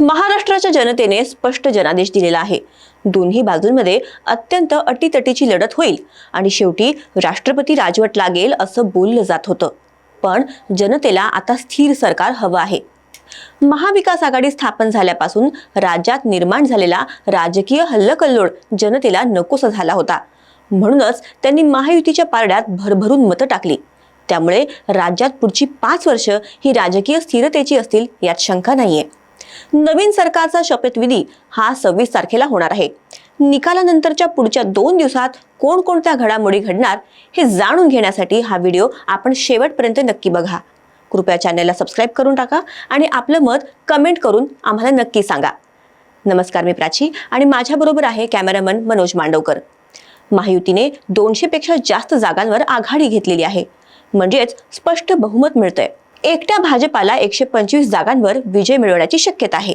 महाराष्ट्राच्या जनतेने स्पष्ट जनादेश दिलेला आहे. दोन्ही बाजूंमध्ये अत्यंत अटीतटीची लढत होईल आणि शेवटी राष्ट्रपती राजवट लागेल असं बोललं जात होतं. पण जनतेला आता स्थिर सरकार हवं आहे. महाविकास आघाडी स्थापन झाल्यापासून राज्यात निर्माण झालेला राजकीय हल्लकल्लोळ जनतेला नकोसा झाला होता. म्हणूनच त्यांनी महायुतीच्या पारड्यात भरभरून मतं टाकली. त्यामुळे राज्यात पुढची पाच वर्ष ही राजकीय स्थिरतेची असतील यात शंका नाहीये. नवीन सरकारचा शपथविधी हा सव्वीस तारखेला होणार आहे. निकालानंतरच्या पुढच्या दोन दिवसात कोणकोणत्या घडामोडी घडणार हे जाणून घेण्यासाठी हा व्हिडिओ आपण शेवटपर्यंत नक्की बघा. कृपया चॅनलला सबस्क्राईब करून टाका आणि आपलं मत कमेंट करून आम्हाला नक्की सांगा. नमस्कार मी प्राची आणि माझ्याबरोबर आहे कॅमेरामन मनोज मांडवकर. महायुतीने दोनशेपेक्षा जास्त जागांवर आघाडी घेतलेली आहे. म्हणजेच स्पष्ट बहुमत मिळतंय. एकट्या भाजपाला एकशे पंचवीस जागांवर विजय मिळवण्याची शक्यता आहे.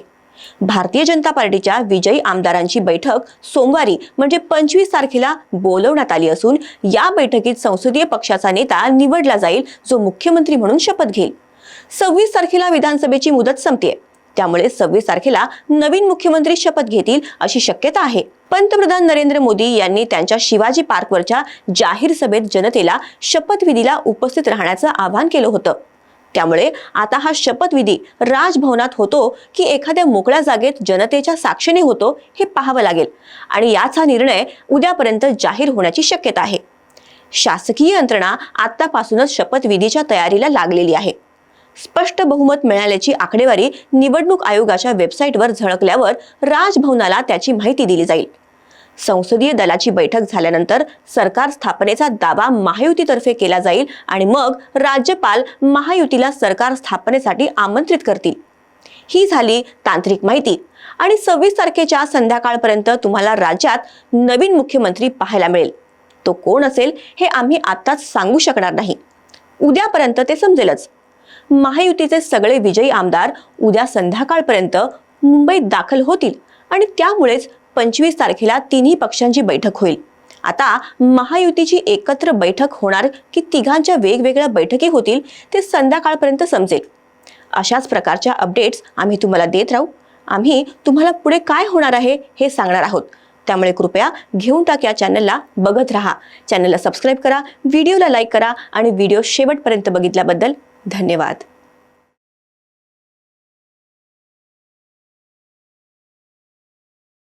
भारतीय जनता पार्टीच्या विजयी आमदारांची बैठक सोमवारी म्हणजे पंचवीस तारखेला बोलवण्यात आली असून या बैठकीत संसदीय पक्षाचा नेता निवडला जाईल जो मुख्यमंत्री म्हणून शपथ घेईल. सव्वीस तारखेला विधानसभेची मुदत संपते. त्यामुळे सव्वीस तारखेला नवीन मुख्यमंत्री शपथ घेतील अशी शक्यता आहे. पंतप्रधान नरेंद्र मोदी यांनी त्यांच्या शिवाजी पार्कवरच्या जाहीर सभेत जनतेला शपथविधीला उपस्थित राहण्याचं आवाहन केलं होतं. त्यामुळे आता हा शपथविधी राजभवनात होतो की एखाद्या मोकळ्या जागेत जनतेच्या साक्षीने होतो हे पाहावं लागेल. आणि याचा निर्णय उद्यापर्यंत जाहीर होण्याची शक्यता आहे. शासकीय यंत्रणा आतापासूनच शपथविधीच्या तयारीला लागलेली आहे. स्पष्ट बहुमत मिळाल्याची आकडेवारी निवडणूक आयोगाच्या वेबसाईटवर झळकल्यावर राजभवनाला त्याची माहिती दिली जाईल. संसदीय दलाची बैठक झाल्यानंतर सरकार स्थापनेचा दावा महायुतीतर्फे केला जाईल आणि मग राज्यपाल महायुतीला सरकार स्थापनेसाठी आमंत्रित करतील. ही झाली तांत्रिक माहिती. आणि सव्वीस तारखेच्या संध्याकाळपर्यंत तुम्हाला राज्यात नवीन मुख्यमंत्री पाहायला मिळेल. तो कोण असेल हे आम्ही आत्ताच सांगू शकणार नाही. उद्यापर्यंत ते समजेलच. महायुतीचे सगळे विजयी आमदार उद्या संध्याकाळपर्यंत मुंबईत दाखल होतील आणि त्यामुळेच पंचवीस तारखेला तिन्ही पक्षांची बैठक होईल. आता महायुतीची एकत्र बैठक होणार की तिघांच्या वेगवेगळ्या बैठकी होतील ते संध्याकाळपर्यंत समजेल. अशाच प्रकारच्या अपडेट्स आम्ही तुम्हाला देत राहू. आम्ही तुम्हाला पुढे काय होणार आहे हे सांगणार आहोत. त्यामुळे कृपया घेऊन टाक या चॅनलला बघत राहा. चॅनलला सबस्क्राईब करा व्हिडिओला लाईक करा आणि व्हिडिओ शेवटपर्यंत बघितल्याबद्दल धन्यवाद.